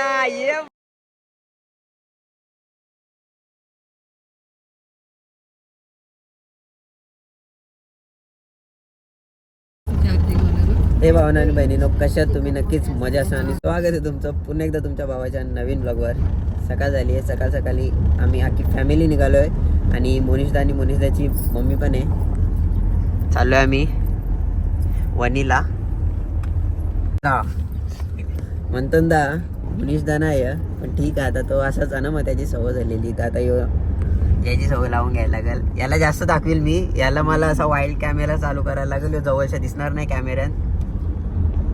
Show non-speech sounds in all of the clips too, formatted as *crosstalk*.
या ये हे भावना आणि बहिणीनो कशात तुम्ही नक्कीच मजा असा आणि स्वागत आहे तुमचं पुन्हा एकदा तुमच्या भावाच्या नवीन ब्लॉगवर सकाळ झाली आहे सकाळ सकाळी आम्ही आखी फॅमिली निघालो आहे आणि मोनिशदा आणि मोनिशदाची मम्मी पण आहे. चाललो आहे आम्ही वनीला. हा म्हणतो ना नाही आहे, पण ठीक आहे आता तो असाच आहे ना मग त्याची सवय झालेली तर आता यो याची सवय लावून घ्यायला लागेल. याला जास्त दाखवेल मी. याला मला असा वाईल्ड कॅमेरा चालू करायला लागेल. जवळच्या दिसणार नाही कॅमेऱ्यात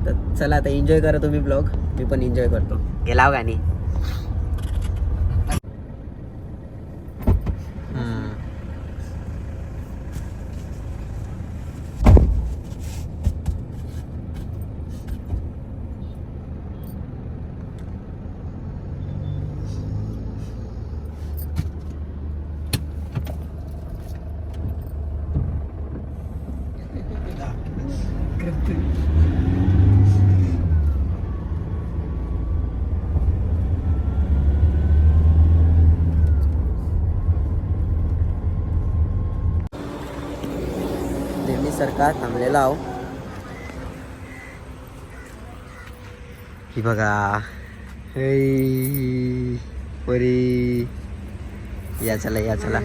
तर चला आता एन्जॉय करा तुम्ही ब्लॉग मी पण एन्जॉय करतो. गेलाव हो गाणी. सरकार थांबलेला आहो. ही बघा. हे परी. या चला या चला.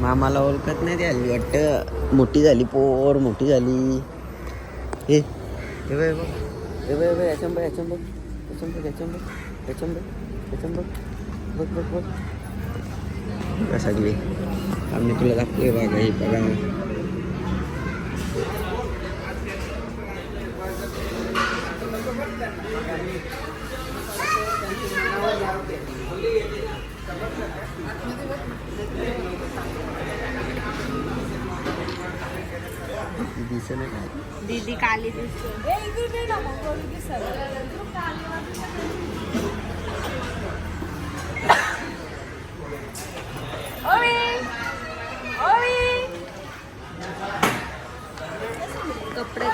मामाला ओळखत नाही आली वाटतं. मोठी झाली पोर मोठी झाली. हे बघ, बघ, याच्याम बघ, याच्याम बघ. याच्याम बघ, याच्याम बघ. याच्याम बघ, याच्याम बघ. बघ बघ बघ. बघा सगळी. आम्ही तुला दाखवूया बघा हे बघा. दिसत नाही दीदी काली दिसते कपडे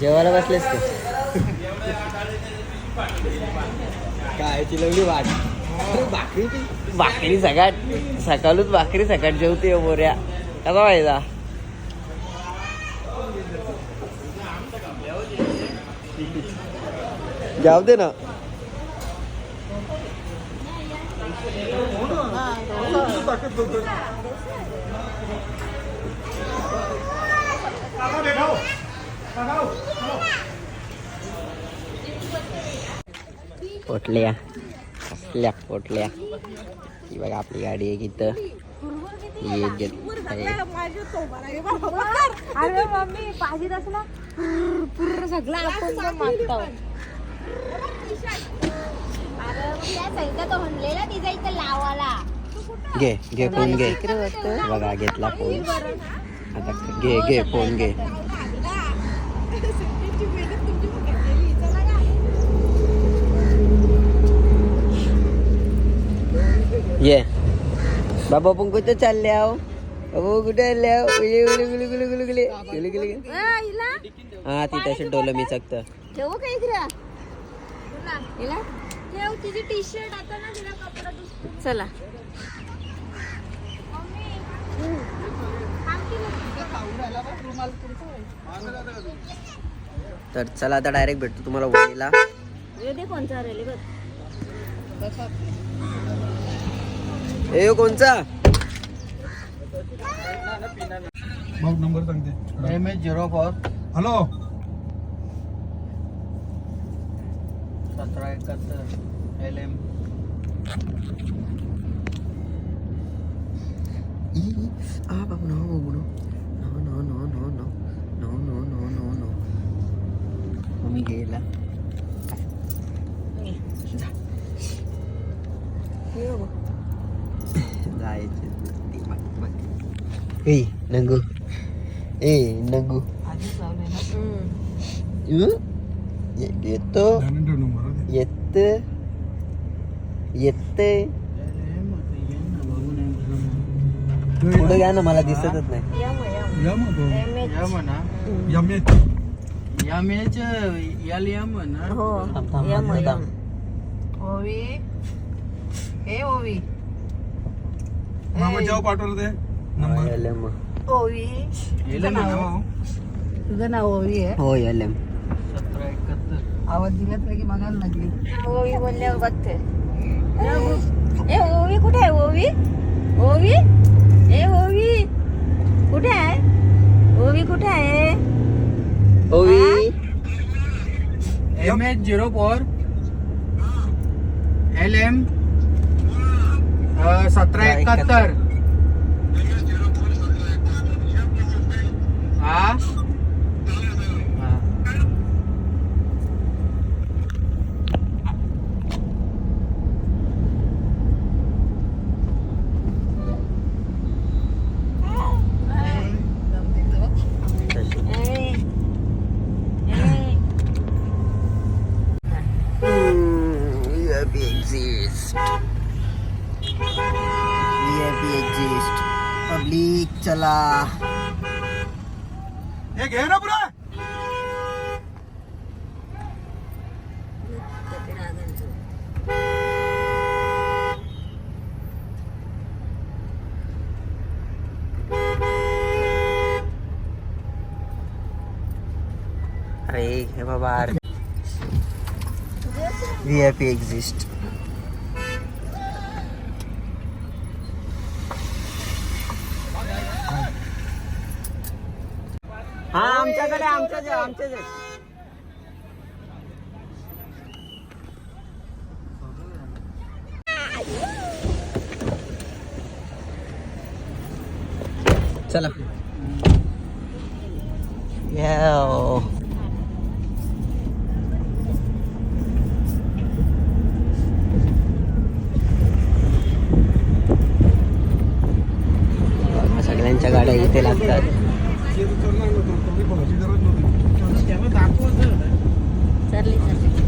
जेवायला बसलेस तू. काय चिलवली वाट भाकरी भाकरी सकाळ सकाळूच भाकरी सकाळ जेवते बोऱ्या कसा व्हायचा? जाऊ दे ना. पोटल्या कसल्या पोटल्या. ही बघा आपली गाडी आहे इथं. ही. अरे मम्मी पाहिजे असला पूर्ण सगळं आपण मागतो. घे घे फोन घे. बघा घेतला फोन. आता घे घे फोन घे. ये। बाबा पण कुठं चालले आहो? बाबा कुठे आले आहो? गुले गुले गुले गुले गुले गुले गुले गुले गुले हा ती तशी डोलं मी चकत. ठेवू का इकडे? हिला? ठेव तिची टी शर्ट आता ना तिला कपडा दिसतो चला. तर चला आता डायरेक्ट भेटतो तुम्हाला वणीला दे कोणचा रेली बघ. हे कोणचा मग नंबर सांगते M H zero four hello सतरा एकाहत्तर L M Ah, babu no, no. No, no, no, no, no. No, no, no, no, ए नंगू ए नंगू येतो येत येत पुढे घ्या ना मला दिसतच नाही यम एच एल एम ना हो यम यम ओवी हे ओवी मामा जेव पाठवलं ते नंबर एल एम ओवी याला म्हणा तुझं नाव ओवी आहे हो एल एम सतरा एकाहत्तर आवाज दिला तर की बघायला लागली ओवी बोलल्यावर बघते ए ओवी कुठे आहे ओवी ओवी ए ओवी कुठे आहे ओवी कुठे आहे Ovi M H zero four L M सतरा एकाहत्तर हा हा. ए, ए. VIP exist. VIP exist. Public चला हे घे ना पुरा अरे हे बाबा व्ही आय पी एक्झिस्ट हा आमच्याकडे आमच्याच आहे, आमच्याच आहे. चला Yo. सगळ्यांच्या गाड्या इथे लागतात हे तर करणार नव्हतं कमी कोणाची गरज नव्हती त्याला दाखवत चालली.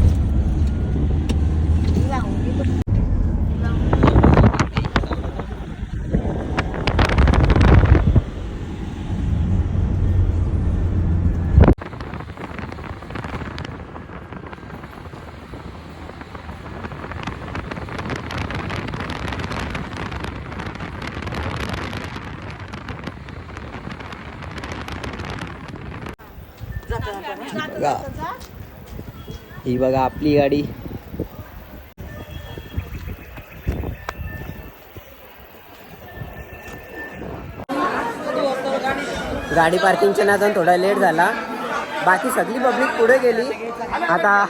ही बघा आपली गाडी. गाडी पार्किंगच्या नादान थोडा लेट झाला. बाकी सगळी पब्लिक पुढे गेली. आता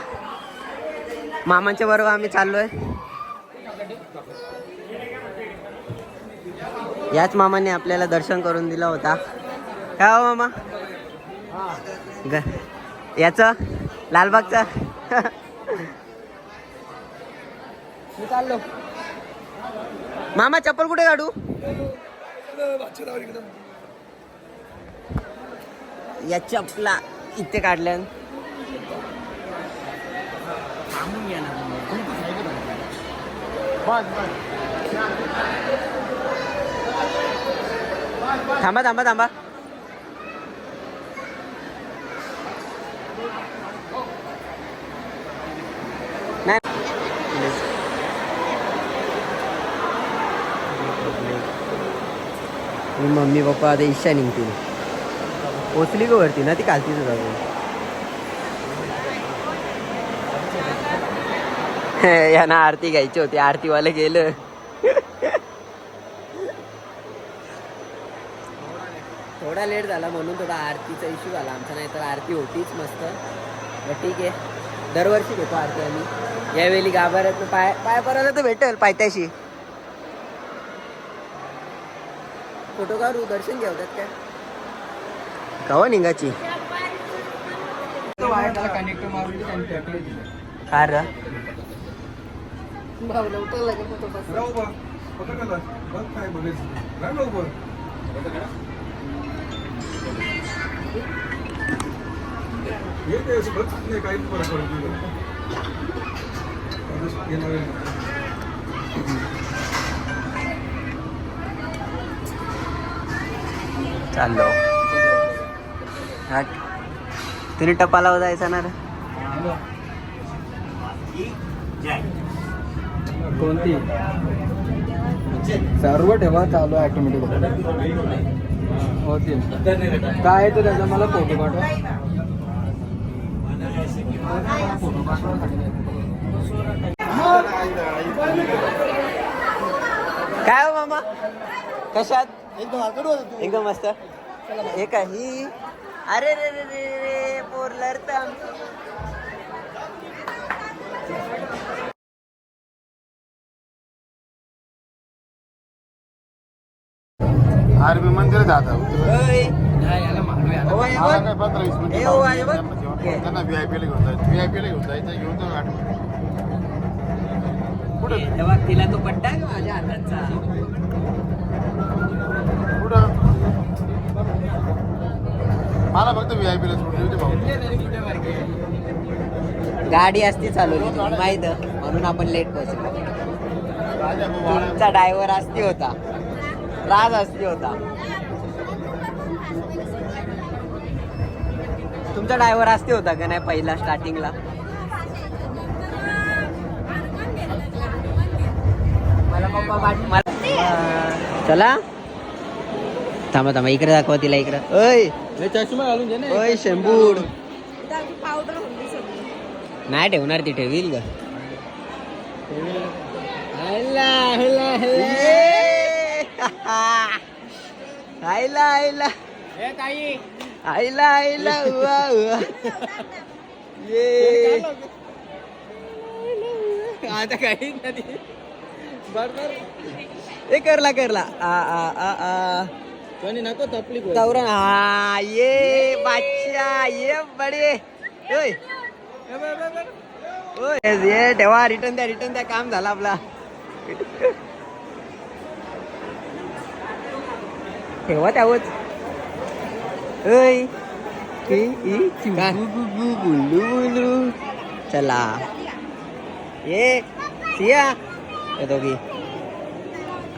मामांच्या बरोबर आम्ही चाललोय. याच मामाने आपल्याला दर्शन करून दिला होता. काय हो मामा? ग याचं लालबागचं? मी चाललो. मामा चप्पल कुठे काढू? या चपला इथे काढल्या. थांबा थांबा थांबा नाही मी मम्मी पप्पा आता इच्छा निघतील. पोचली का वरती ना ती कालतीच जाऊ *laughs* यांना आरती घ्यायची होती आरतीवाले गेलं. *laughs* थोडा लेट झाला म्हणून थोडा आरतीचा इश्यू झाला आमचा नाही तर आरती होतीच मस्त. ठीक आहे. दरवर्षी घेतो आरती आम्ही. यावेळी गाभाऱ्यात पाय पाय परायला तर भेटेल पायथ्याशी. फोटो काढू दर्शन घेवतात काय? कवा निघाची कनेक्ट मारून त्यांनी कार भाऊला उठवलं की फोटो चाललो. तुम्ही टपाला जायचं ना रे? कोणती? सर्व ठेवा चालू ऑटोमॅटिक होतील. काय आहे ते त्याचा मला फोटो पाठवा. काय हो मामा? कशात एकदम मस्त. हे काय ही अरे रे रे रे रे पोरलर तर आमचं आरबी मंदिर जात. काय पंधरा वीस मिनिटं घेऊन जायचं. घेऊन जाऊ गाडी कुठं तेव्हा तिला तो पट्टा आहे का माझ्या हाताचा? मला फक्त देऊ दे भाऊ. गाडी असती चालवली माहीत म्हणून आपण लेट पोहोचलो. तुमचा ड्रायव्हर असती होता. राज असती होता. तुमचा ड्रायव्हर असते होता का नाही पहिला स्टार्टिंगला मला पप्पा मला चला. थांबा थांबा. इकडे दाखवा तिला इकडे. ओय! चष्मा घालून घे ना. ओय शेंबूड नाही ठेवणार ती ठेवील का आईला आईला आईला आईला उवा उवा. ये. आता काही नाही. बरोबर ए करला करला. आ आ आ आ. कोणी नको तपली तवरण हा ये बादशा ये बडे। ओय ओय ये ठेवा रिटर्न द्या रिटर्न द्या काम झालं आपला. ठेवा त्यावच ओय. चला. ये सिया. दोघी.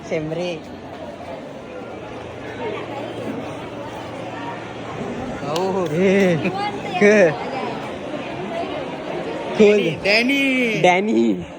Shembre. Oh. Cool. Cool. Danny. Danny.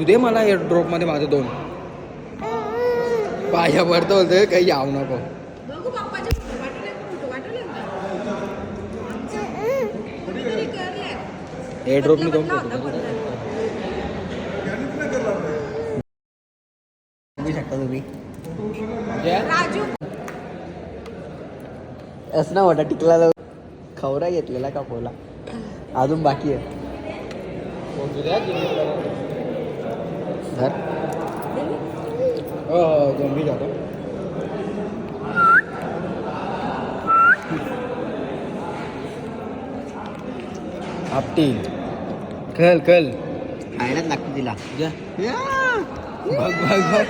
Photo दे मला एअर ड्रॉपमध्ये माझे दोन. पाया पडतो बोलतोय काही यावं नको. एअर ड्रॉप दोन बघू शकता तुम्ही. असं मोठा टिकला खवरा घेतलेला का पोला अजून बाकी आहे. हो गंभीर जातो आपटी कल कल खायलाच लागते तिला जा बघ बघ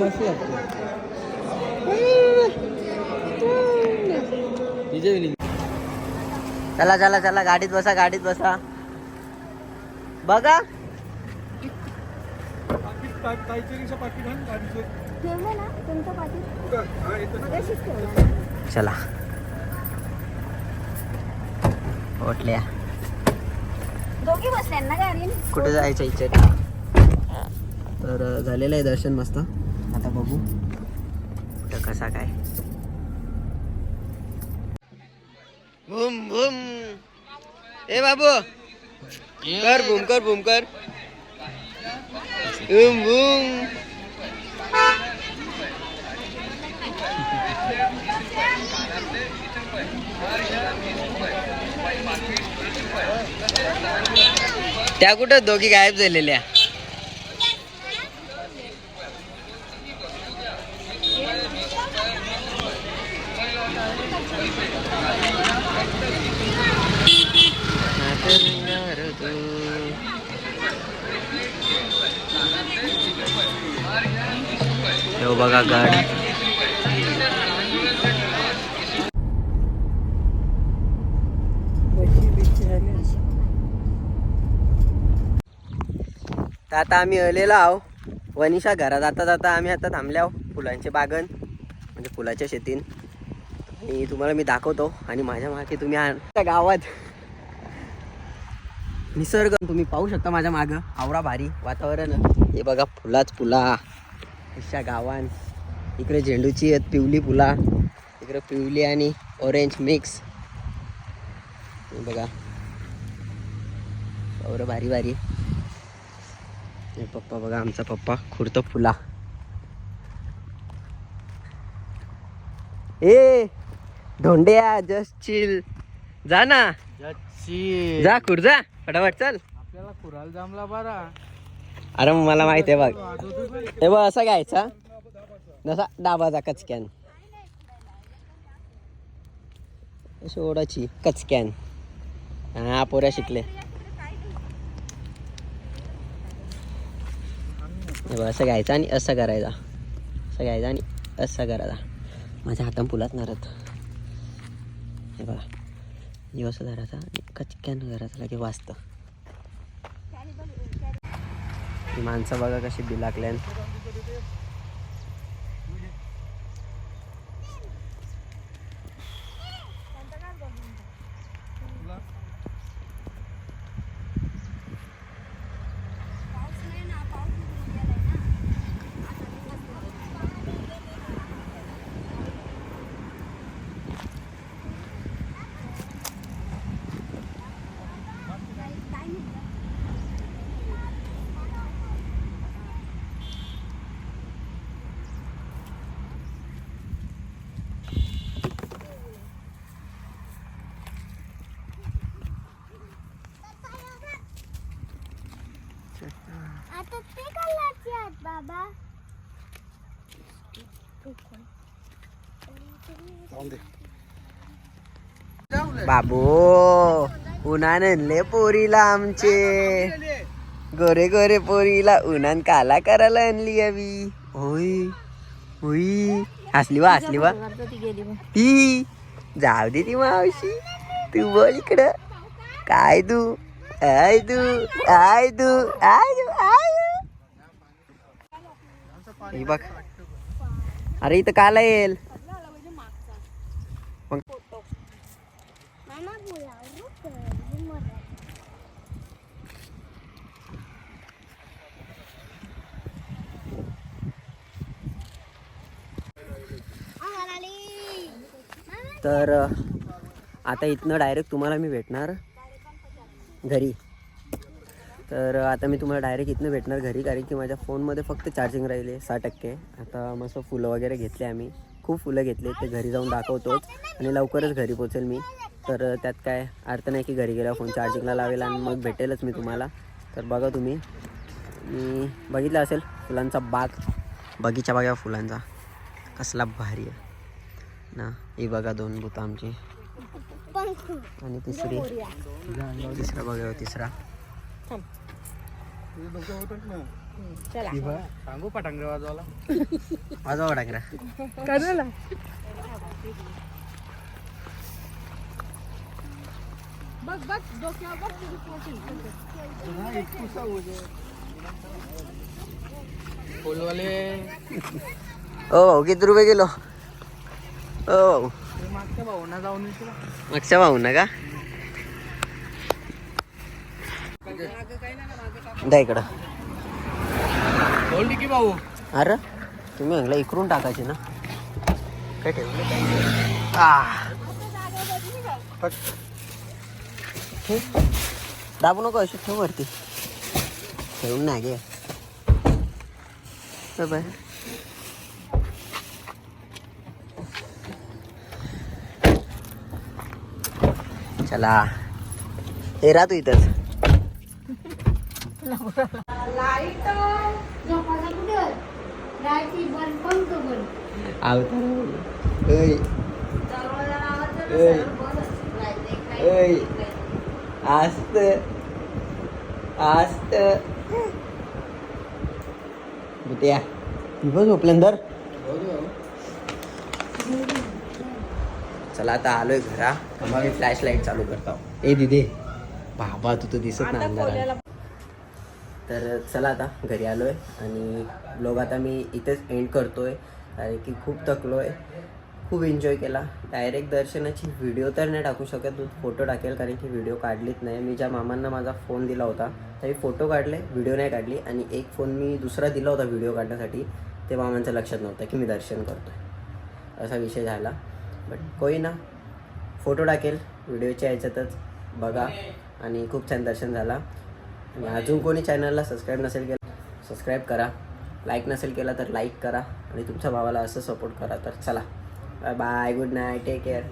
मस्त लागतं चला चला चला गाडीत बसा गाडीत बसा बघा. चला. ओटल्या दोघी बसल्या ना गाडी कुठे जायचं इच्छा आहे? तर झालेलं आहे दर्शन मस्त. आता बघू. कुठं कसा काय? भूम भूम. ए बाबू. कर बूम कर बूम कर. बूम बूम त्या कुठं दोघी गायब झालेल्या? बघा गाड. तर आता आम्ही आलेलो आहो. वनिषा घरात. आता जाता आम्ही आता थांबले आहो फुलांचे बागन म्हणजे फुलाच्या शेतीन. आणि तुम्हाला मी दाखवतो आणि माझ्या मागे तुम्ही आणता गावात निसर्ग तुम्ही पाहू शकता माझ्या मागं. आवरा भारी वातावरण. हे बघा फुलाच फुला. अशा गावान. इकडे झेंडूची आहेत पिवली फुला. इकडे पिवली आणि ऑरेंज मिक्स बघा. आवरं भारी भारी. पप्पा बघा आमचा पप्पा खुर्त फुला. ए धोंड्या जस्ट चिल जा ना. जा खुर्जा. फटाफट चल. आपल्याला खुराल जमला बरा. अरे मला माहिती आहे बघ. हे बघ असं घ्यायचा जसा डाबाचा कचक्यान. सोडाची कचक्यान. हा पोऱ्या शिकले. हे बघ असं घ्यायचं आणि असं करायचा. असं घ्यायचं आणि असं करायचा. माझ्या हातान पुलात नारत हे बघा. हे असं धरायचा आणि कचक्यान करायचं लगे वाचतं ही माणसं बघा कशी बिलाकल्यान. बाबू उन्हानं पोरीला आमचे. गोरे गोरे पोरीला उन्हान काला करायला आणली हवी होय होई हसली वा हसली वा. ही जाऊ दे ती मावशी. तू बोल इकडं. काय तू? आय तू आय तू आय तू आय बघ. अरे इथं काला येईल. मग बोलावलं तर मराठी आम्हाला आली. मामा, तर आता इथनं डायरेक्ट तुम्हाला मी भेटणार घरी. तर आता मी तुम्हाला डायरेक्ट इथनं भेटणार घरी कारण की माझ्या फोनमध्ये फक्त चार्जिंग राहिले सहा टक्के. आता मस्त फुलं वगैरे घेतले आम्ही. खूप फुलं घेतले ते घरी जाऊन दाखवतोच आणि लवकरच घरी पोचेल मी. तर त्यात काय अर्थ नाही की घरी गेल्यावर फोन चार्जिंगला लावेल आणि मग भेटेलच मी तुम्हाला. तर बघा तुम्ही. मी बघितलं असेल फुलांचा बाग. बगीचा बघा फुलांचा. कसला भारी आहे. ना ही बघा दोन भूत आमची. आणि तिसरी. तिसरा बघा तिसरा. सांगू पटांगरे वाजवाला माझा वाटा करा फुलवाले ओ भाऊ किती रुपये किलो? ते मागच्या भाऊना जाऊन मागच्या भाऊ ना का द्या इकडं. बोल की भाऊ. अरे तुम्ही म्हटलं इकडून टाकायचे ना. काय ठेवलं? काय आ. ठेव. दाबू नको अशी ठेव वरती. ठेवून नाही गे बाय. चला. हे राहा इथंच. आस्त. आस्त. बुट्या झोपल्यानंतर चला आता आलोय घरा. मग मी फ्लॅश लाइट चालू करतो. ए दिदे. बाबा तू तर दिसत नाही. तर चला आता घरी आलोय. आणि ब्लॉग आता मी इथेच एंड करतोय. कारण की खूप थकलो आहे खूप एन्जॉय केला. डायरेक्ट दर्शनाची व्हिडिओ तर नाही टाकू शकत. फोटो टाकेल कारण की व्हिडिओ काढलीच नाही. मी ज्या मामांना माझा फोन दिला होता तरी फोटो काढले व्हिडिओ नाही काढली. आणि एक फोन मी दुसरा दिला होता व्हिडिओ काढण्यासाठी ते मामांचं लक्षात नव्हतं की मी दर्शन करतोय. असा विषय झाला. बट कोई ना. फोटो टाकेल. व्हिडिओच्या ह्याच्यातच बघा. आणि खूप छान दर्शन झाला. आणि अजून कोणी चॅनलला सबस्क्राईब नसेल केलं सबस्क्राईब करा. लाईक नसेल केला तर लाईक करा. आणि तुमच्या भावाला असं सपोर्ट करा. तर चला. Bye bye good night take care